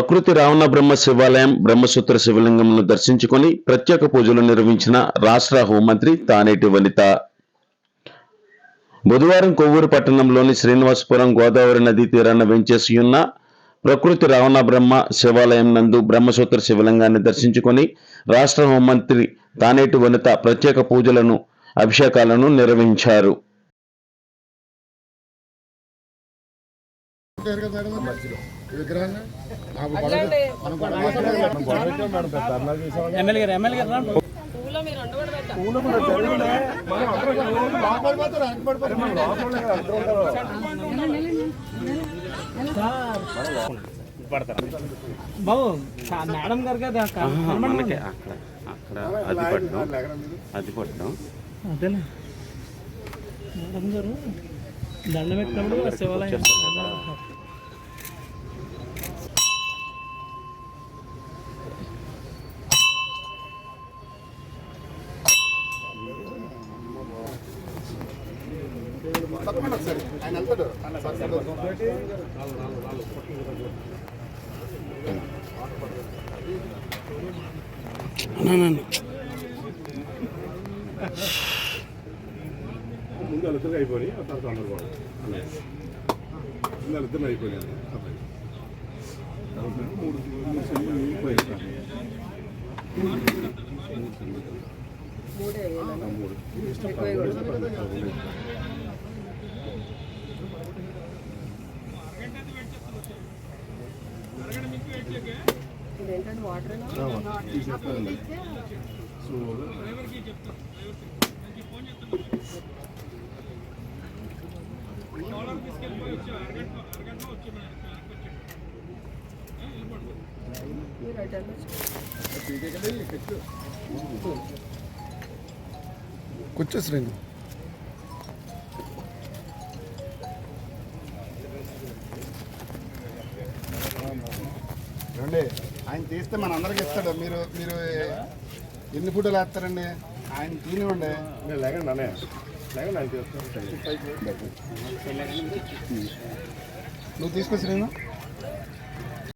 ప్రకృతి రావణ బ్రహ్మ శివాలయం బ్రహ్మసూత్ర శివలింగంను దర్శించుకొని ప్రత్యేక పూజలు నిర్వహించిన రాష్ట్ర హోంమంత్రి తానేటి వనిత. బుధవారం కొవ్వూరు పట్టణంలోని శ్రీనివాసపురం గోదావరి నదీ తీరాన వెంచేసి ఉన్న ప్రకృతి రావణ బ్రహ్మ శివాలయం నందు బ్రహ్మసూత్ర శివలింగాన్ని దర్శించుకొని రాష్ట్ర హోంమంత్రి తానేటి వనిత ప్రత్యేక పూజలను అభిషేకాలను నిర్వహించారు. ఎమ్మెల్యే గారు ఎమ్మెల్యే గారు. బాబు మేడం గారు కదా. మనకి అక్కడ అక్కడ అది పట్టడం? అది పట్టడం అదేలే. మేడం గారు దండం పెట్టినప్పుడు ఆ శివాలయం తప్పకుండా ముందు వాళ్ళిద్దరు అయిపోయి ఆ తర్వాత అందరు కూడా ముందు వాళ్ళిద్దరు అయిపోయినాయి అబ్బాయి మూడు మూడు సెంట్లు. మూడే. ఇదేంటంటే వాటర్ స్లోగా మీరు అటెండ్ పీకేకండి, పెట్టు. కూర్చో శ్రేణి ఏమండి ఆయన తీస్తే మన అందరికి ఇస్తాడు. మీరు మీరు ఎన్ని ఫోటోలు వేస్తారండి? ఆయన తీనివ్వండి. నేను లేకండి అనే లేకండి ఆయన చేస్తాను నువ్వు తీసుకో శ్రీను